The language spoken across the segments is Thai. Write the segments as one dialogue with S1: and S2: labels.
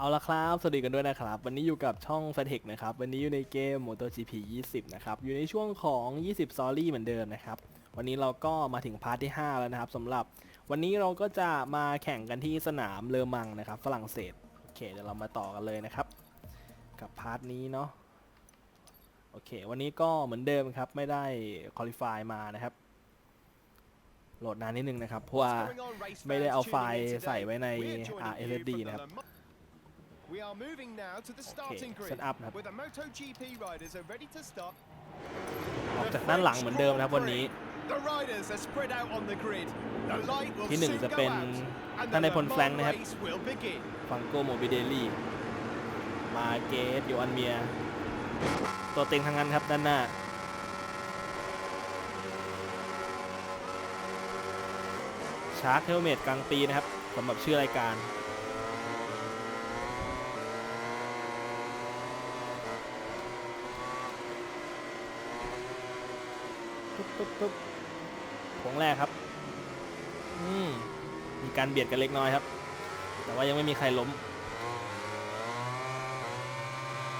S1: เอาละครับ สวัสดีกันด้วยนะครับ วันนี้อยู่กับช่อง f a t e c นะครับ วันนี้อยู่ในเกม MotoGP 20 นะครับ อยู่ในช่วงของ 20 s o r y เหมือนเดิมนะครับ วันนี้เราก็มาถึงพาร์ทที่ 5 แล้วนะครับสำหรับ วันนี้เราก็จะมาแข่งกันที่สนามเลอมังนะครับ ฝรั่งเศส โอเค เดี๋ยวเรามาต่อกันเลยนะครับ กับพาร์ทนี้เนาะ โอเค วันนี้ก็เหมือนเดิมครับ ไม่ได้คอลิฟายมานะครับโหลดนานนิดนึงนะครับ เพราะว่าไม่ได้เอาไฟล์ใส่ไว้ใน RSD นะครับ
S2: We are moving now to the starting grid
S1: set up นะครับ
S2: where the MotoGP riders are ready to start.
S1: ออกจากด้านหลังเหมือนเดิมนะครับวันนี้
S2: The riders are spread out on the grid. The light will
S1: ที่หนึ่ง
S2: soon
S1: จะ
S2: go
S1: เป็น
S2: out, and
S1: ท่านใน
S2: the
S1: พล
S2: Le
S1: แฟรง
S2: Mans
S1: ค์นะครับ
S2: race will begin.
S1: ฟังโกโมบิเดลี่ มาเกตโยอันเมีย ตัวเต็งทั้งนั้นครับด้านหน้า ชาร์คเฮลเมตกลางปีนะครับสำหรับชื่อรายการ ปุ๊บปุ๊บโค้งแรกครับอืมมีการเบียดกันเล็กน้อยครับ แต่ว่ายังไม่มีใครล้ม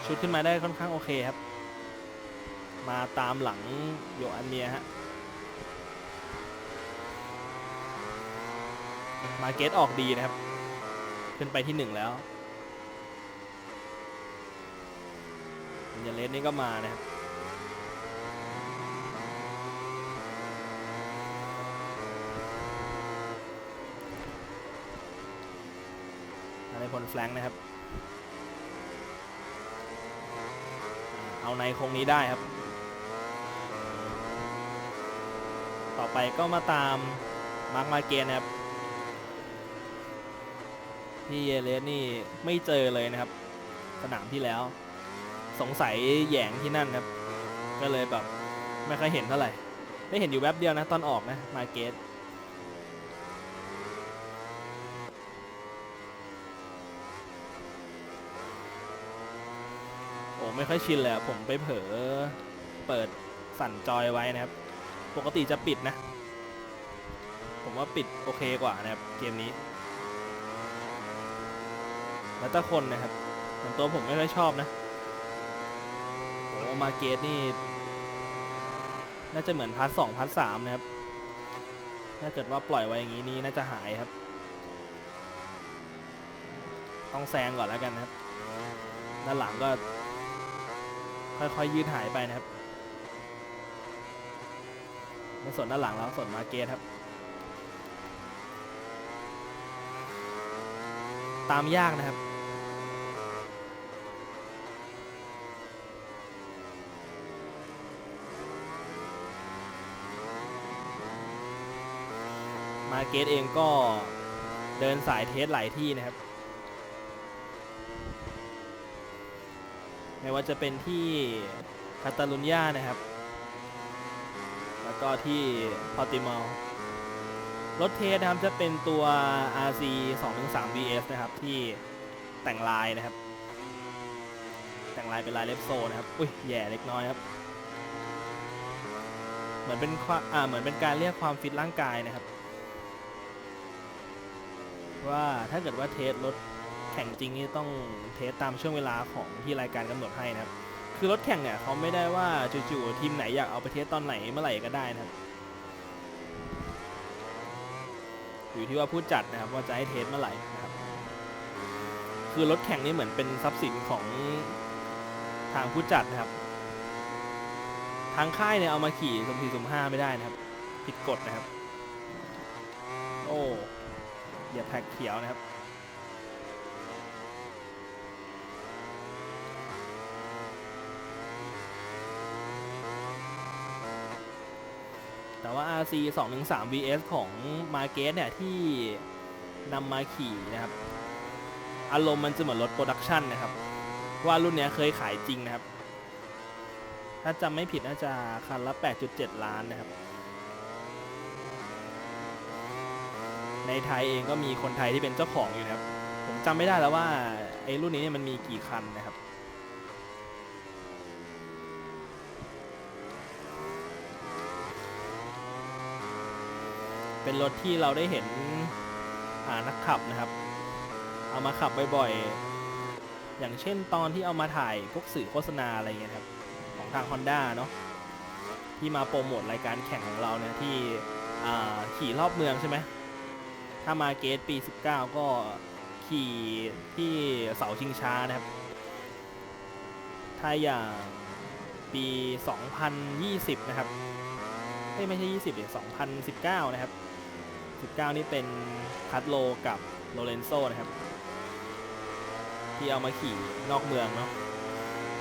S1: ชุดขึ้นมาได้ค่อนข้างโอเคครับ มาตามหลังโยอันเมียฮะ มาเกตออกดีนะครับ ขึ้นไปที่หนึ่งแล้วยาเลสนี่ก็มานะครับ อะไรพลแฟลงก์นะครับ เอาในคงนี้ได้ครับ ต่อไปก็มาตามมาร์คมาเกนนะครับที่เยเลสนี่ไม่เจอเลยนะครับ สนามที่แล้ว สงสัยแยงที่นั่นครับ ก็เลยแบบไม่ค่อยเห็นเท่าไหร่ ได้เห็นอยู่แวบเดียวนะตอนออกนะมาเกต ไม่ค่อยชินเลยอะผมไปเผลอเปิดสั่นจอยไว้นะครับ ปกติจะปิดนะ ผมว่าปิดโอเคกว่านะครับเกมนี้ แล้วแต่คนนะครับส่วนตัวผมไม่ค่อยชอบนะโอ้มาเกตนี่ น่าจะเหมือนพาร์ทสองพาร์ทสามนะครับ ถ้าเกิดว่าปล่อยไว้อย่างนี้นี่น่าจะหายครับ ต้องแซงก่อนแล้วกันนะครับ ด้านหลังก็ ค่อยๆยืดหายไปนะครับไม่สนด้านหลังแล้วสนมาเกตครับ ตามยากนะครับมาเกตเองก็เดินสายเทสหลายที่นะครับ ไม่ว่าจะเป็นที่คาตาลุญญานะครับ แล้วก็ที่พอติมอลรถเทสนะครับจะเป็นตัว RC 2-3 VS นะครับที่แต่งลายนะครับ แต่งลายเป็นลายเล็บโซนะครับ อุ้ยแย่เล็กน้อยครับ เหมือนเป็นความอ่าเหมือนเป็นการเรียกความฟิตร่างกายนะครับ ว่าถ้าเกิดว่าเทสรถ แข่งจริงนี่ต้องเทสตามช่วงเวลาของที่รายการกำหนดให้นะครับ คือรถแข่งเนี่ยเขาไม่ได้ว่าจู่ๆทีมไหนอยากเอาไปเทสตอนไหนเมื่อไหร่ก็ได้นะครับอยู่ที่ว่าผู้จัดนะครับว่าจะให้เทสเมื่อไหร่นะครับ คือรถแข่งนี่เหมือนเป็นทรัพย์สินของทางผู้จัดนะครับ ทางค่ายเนี่ยเอามาขี่สมสี่สมห้าไม่ได้นะครับ ผิดกฎนะครับ โอ้อย่าแท็กเขียวนะครับ แต่ว่า RC 213 VS ของ m a r g e t เนี่ยที่นำมาขี่นะครับ อารมณ์มันจะเหมือนรถโปรดักชันนะครับ ว่ารุ่นเนี้ยเคยขายจริงนะครับ ถ้าจำไม่ผิดน่าจะคันละ 8.7 ล้านนะครับ ในไทยเองก็มีคนไทยที่เป็นเจ้าของอยู่นะครับ ผมจำไม่ได้แล้วว่าไอ้รุ่นนี้เนี่ยมันมีกี่คันนะครับ เป็นรถที่เราได้เห็นอ่านักขับนะครับ เอามาขับบ่อยๆ อย่างเช่นตอนที่เอามาถ่ายพวกสื่อโฆษณาอะไรเงี้ยครับ ของทาง Honda เนาะที่มาโปรโมทรายการแข่งของเราเนี่ยที่ขี่รอบเมืองใช่ไหมถ้ามาเกตปี 19 ก็ขี่ที่เสาชิงช้านะครับ ถ้าอย่างปี 2020 นะครับ ไม่ใช่ 20เดี๋ยว2019 นะครับ 19 นี่เป็นคัตโลกับโลเรนโซนะครับ ที่เอามาขี่นอกเมืองเนาะ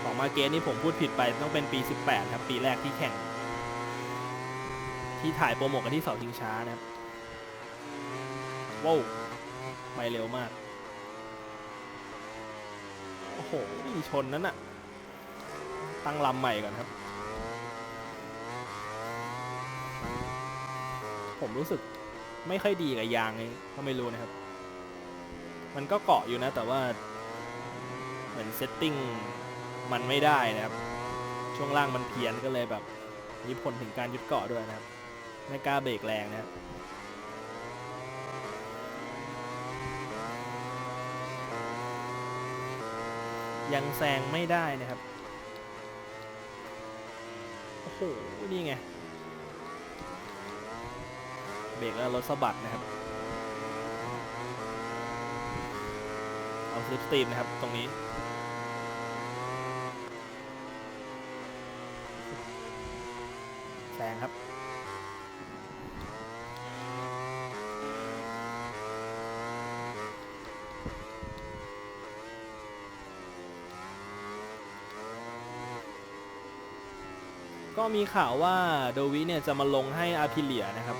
S1: ของมาเกตนี่ผมพูดผิดไปต้องเป็นปี 18 ครับ ปีแรกที่แข่ง ที่ถ่ายโปรโมทกันที่เสาชิงช้านะครับว้าวไปเร็วมาก โอ้โหนี่ชนนั้นอะตั้งลำใหม่ก่อนครับ ผมรู้สึก ไม่ค่อยดีกับยางนี้ก็ไม่รู้นะครับ มันก็เกาะอยู่นะแต่ว่า เหมือนเซตติ้งมันไม่ได้นะครับ ช่วงล่างมันเพี้ยนก็เลยแบบมีผลถึงการยึดเกาะด้วยนะครับ ไม่กล้าเบรกแรงนะครับยังแซงไม่ได้นะครับ โอ้โห นี่ไง เบรกแล้วรถสะบัดนะครับ เอาสลิปสตรีมนะครับตรงนี้ แซงครับก็มีข่าวว่าโดวิเนี่ยจะมาลงให้อาพิเลียนะครับ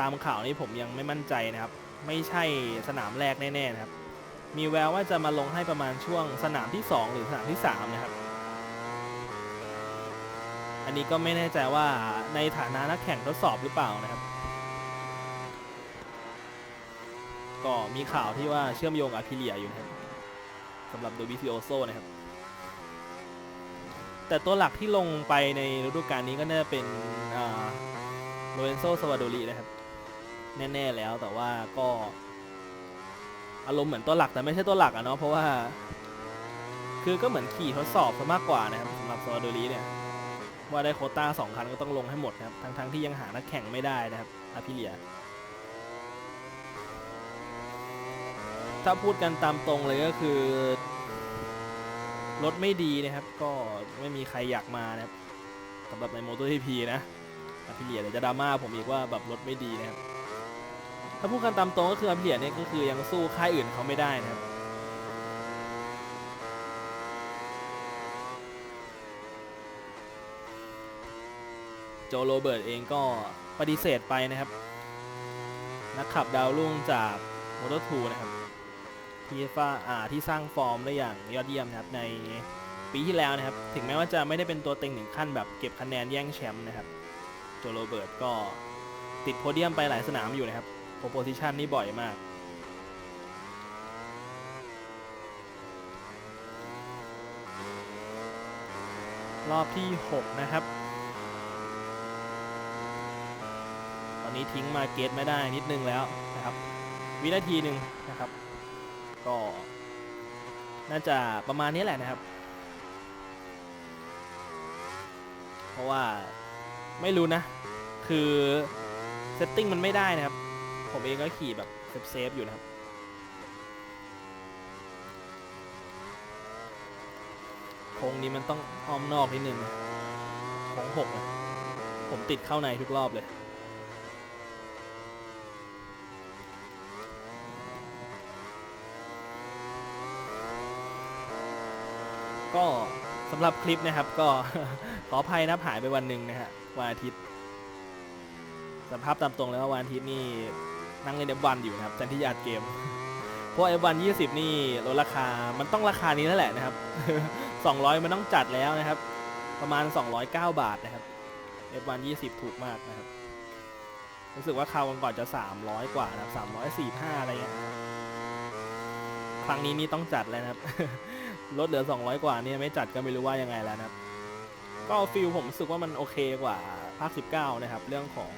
S1: ตามข่าวนี้ผมยังไม่มั่นใจนะครับ ไม่ใช่สนามแรกแน่ๆนะครับ มีแววว่าจะมาลงให้ประมาณช่วงสนามที่ 2 หรือสนามที่ 3 นะครับ อันนี้ก็ไม่แน่ใจว่าในฐานะนักแข่งทดสอบหรือเปล่านะครับ ก็มีข่าวที่ว่าเชื่อมโยงอาพิเลียอยู่นะครับสำหรับโดวิซิโอโซนะครับแต่ตัวหลักที่ลงไปในฤดูกาลนี้ก็น่าจะเป็นโลเรนโซสวาโดรีนะครับ แน่ๆแล้วแต่ว่าก็อารมณ์เหมือนตัวหลักแต่ไม่ใช่ตัวหลักอะเนาะเพราะว่า คือก็เหมือนขี่ทดสอบซะมากกว่านะครับสำหรับสวาโดรีเนี่ยว่าได้โคต้าสองคันก็ต้องลงให้หมดนะครับทั้งๆที่ยังหานักแข่งไม่ได้นะครับอาพิเลียถ้าพูดกันตามตรงเลยก็คือรถไม่ดีนะครับก็ไม่มีใครอยากมานะครับสำหรับใน MotoGP นะอาพิเลียเดี๋ยวจะดราม่าผมอีกว่าแบบรถไม่ดีนะครับ ถ้าพูดกันตามตรงก็คืออาพิเลียเนี่ยก็คือยังสู้ค่ายอื่นเขาไม่ได้นะครับโจโรเบิร์ตเองก็ปฏิเสธไปนะครับ นักขับดาวรุ่งจาก Moto2 นะครับที่ฟ้าอ่าที่สร้างฟอร์มได้อย่างยอดเยี่ยมนะครับในปีที่แล้วนะครับ ถึงแม้ว่าจะไม่ได้เป็นตัวเต็งถึงขั้นแบบเก็บคะแนนแย่งแชมป์นะครับ โจโรเบิร์ตก็ติดโพเดียมไปหลายสนามอยู่นะครับ โพโพซิชันนี่บ่อยมาก รอบที่ 6 นะครับ ตอนนี้ทิ้งมาเกตไม่ได้นิดนึงแล้วนะครับ วินาทีหนึ่งนะครับ ก็น่าจะประมาณนี้แหละนะครับ เพราะว่าไม่รู้นะ คือเซตติ้งมันไม่ได้นะครับ ผมเองก็ขี่แบบเซฟๆอยู่นะครับโค้งนี้มันต้องอ้อมนอกนิดนึงโค้งหกนะผมติดเข้าในทุกรอบเลยก็สำหรับคลิปนะครับก็ขออภัยนะหายไปวันหนึ่งนะฮะวันอาทิตย์สภาพตามตรงแล้วว่าวันอาทิตย์นี่ นั่งเล่นเอฟวันอยู่นะครับแทนที่จะอัดเกม เพราะเอฟวันยี่สิบนี่ลดราคา มันต้องราคานี้นั่นแหละนะครับ200มันต้องจัดแล้วนะครับ ประมาณ209บาทนะครับ F1 20ถูกมากนะครับ รู้สึกว่าคราวก่อนจะ300กว่านะครับ345อะไรเงี้ย ครั้งนี้นี่ต้องจัดแล้วนะครับ ลดเหลือ200กว่านี่ไม่จัดก็ไม่รู้ว่ายังไงแล้วนะครับ ก็ฟิลผมรู้สึกว่ามันโอเคกว่าภาค 19 นะครับ เรื่องของ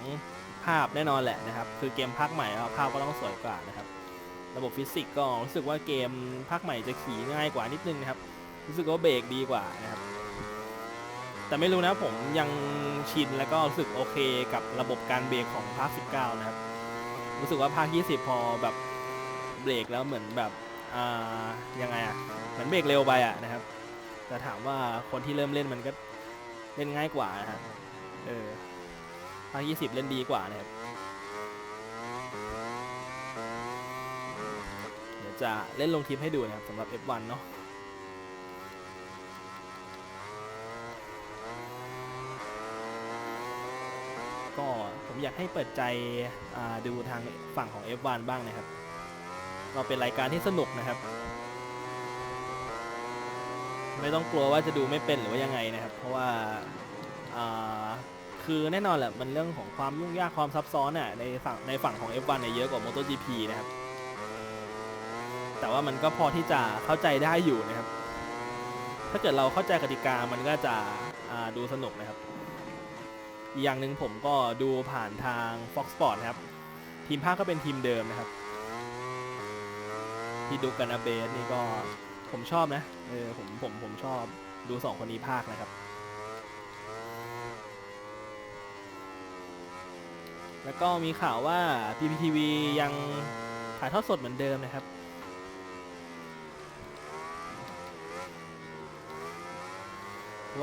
S1: ภาพแน่นอนแหละนะครับ คือเกมภาคใหม่แล้วภาพก็ต้องสวยกว่านะครับ ระบบฟิสิกส์ก็รู้สึกว่าเกมภาคใหม่จะขี่ง่ายกว่านิดนึงนะครับ รู้สึกว่าเบรกดีกว่านะครับ แต่ไม่รู้นะผมยังชินแล้วก็รู้สึกโอเคกับระบบการเบรกของภาค 19 นะครับ รู้สึกว่าภาค 20 พอแบบเบรกแล้วเหมือนแบบอ่ายังไงอะเหมือนเบรกเร็วไปอะนะครับแต่ถามว่าคนที่เริ่มเล่นมันก็เล่นง่ายกว่านะครับเออาค20 เล่นดีกว่านะครับ เดี๋ยวจะเล่นลงคลิปให้ดูนะครับสำหรับ F1 เนาะก็ผมอยากให้เปิดใจดูทางฝั่งของ F1 บ้างนะครับก็เป็นรายการที่สนุกนะครับ ไม่ต้องกลัวว่าจะดูไม่เป็นหรือว่ายังไงนะครับ เพราะว่าอ่า คือแน่นอนแหละมันเรื่องของความยุ่งยากความซับซ้อนน่ะในฝั่งในฝั่งของ F1 เนี่ยเยอะกว่า MotoGP นะครับ แต่ว่ามันก็พอที่จะเข้าใจได้อยู่นะครับ ถ้าเกิดเราเข้าใจกติกามันก็จะดูสนุกนะครับ อีกอย่างหนึ่งผมก็ดูผ่านทาง Fox Sport นะครับ ทีมภาคก็เป็นทีมเดิมนะครับพี่ดุกกันอาเบสนี่ก็ผมชอบนะเออผมผมผมชอบดูสองคนนี้ภาคนะครับ แล้วก็มีข่าวว่า PPTV ยังถ่ายทอดสดเหมือนเดิมนะครับ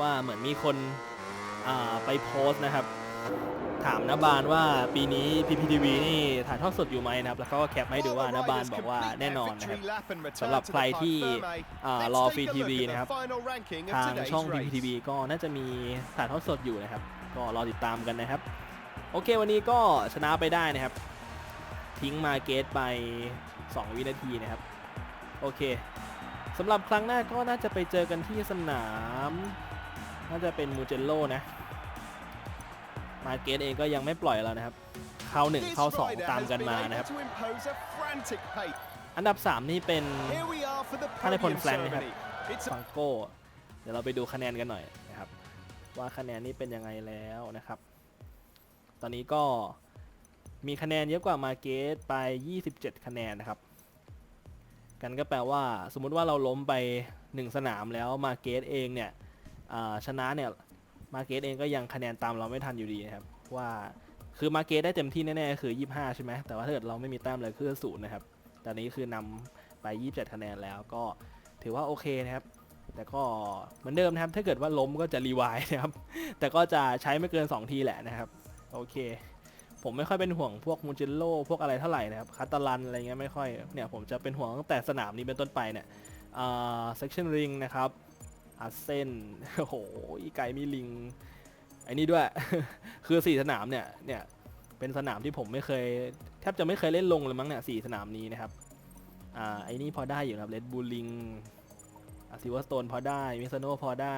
S1: ว่าเหมือนมีคนอ่าไปโพสต์นะครับ ถามนาบานว่าปีนี้ PPTV นี่ถ่ายทอดสดอยู่ไหมนะครับ แล้วเขาก็แคปมาให้ดูว่านาบานบอกว่าแน่นอนนะครับสำหรับใครที่อ่ารอฟรีทีวีนะครับ ทางช่อง PPTV ก็น่าจะมีถ่ายทอดสดอยู่นะครับ ก็รอติดตามกันนะครับ โอเควันนี้ก็ชนะไปได้นะครับ ทิ้งมาเกตไป 2 วินาทีนะครับ โอเคสำหรับครั้งหน้าก็น่าจะไปเจอกันที่สนาม น่าจะเป็นมูเจโลนะ มาเกตเองก็ยังไม่ปล่อยแล้วนะครับเข้า1เข้า2ตามกันมานะครับ อันดับ 3 นี่เป็น
S2: ถ้าในพลแฟลงนะครับ
S1: ฟังโก้ เดี๋ยวเราไปดูคะแนนกันหน่อยนะครับ ว่าคะแนนนี้เป็นยังไงแล้วนะครับ ตอนนี้ก็มีคะแนนเยอะกว่ามาเกตไป 27 คะแนนนะครับ กันก็แปลว่าสมมุติว่าเราล้มไป 1 สนามแล้วมาเกตเองเนี่ยชนะเนี่ยมาเกตเองก็ยังคะแนนตามเราไม่ทันอยู่ดีนะครับว่าคือมาเกตได้เต็มที่แน่ๆคือ 25 ใช่ไหมแต่ว่าถ้าเกิดเราไม่มีแต้มเลยคือศูนย์นะครับตอนนี้คือนำไป 27 คะแนนแล้วก็ถือว่าโอเคนะครับแต่ก็เหมือนเดิมนะครับถ้าเกิดว่าล้มก็จะรีไวล์นะครับแต่ก็จะใช้ไม่เกิน 2 ทีแหละนะครับ โอเค ผมไม่ค่อยเป็นห่วงพวกมูจิโลพวกอะไรเท่าไหร่นะครับคาตาลันอะไรเงี้ยไม่ค่อยเนี่ยผมจะเป็นห่วงตั้งแต่สนามนี้เป็นต้นไปเนี่ยอ่าเซ c ชันริงนะครับอาเซนโอ้โหอีไก่มีลิงไอ้นี่ด้วย คือสี่สนามเนี่ยเนี่ยเป็นสนามที่ผมไม่เคยแทบจะไม่เคยเล่นลงเลยมั้งเนี่ยสี่สนามนี้นะครับอ่าไอ้นี่พอได้อยู่นะครับเลดบูลิงอาซิวสโตนพอได้มิซโนพอได้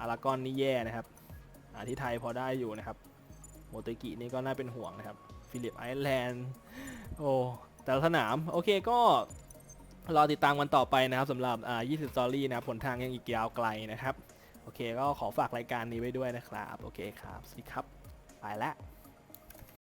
S1: อารากอนนี่แย่นะครับ อ่าที่ไทยพอได้อยู่นะครับ โมเตกินี่ก็น่าเป็นห่วงนะครับฟิลิปไอแลนด์โอ้แต่ละสนาม โอเคก็รอติดตามกันต่อไปนะครับสำหรับอ่า20 s t o r y นะผลทางยังอีกยาวไกลนะครับ โอเคก็ขอฝากรายการนี้ไว้ด้วยนะครับ โอเคครับ สวัสดีครับ ไปแล้ว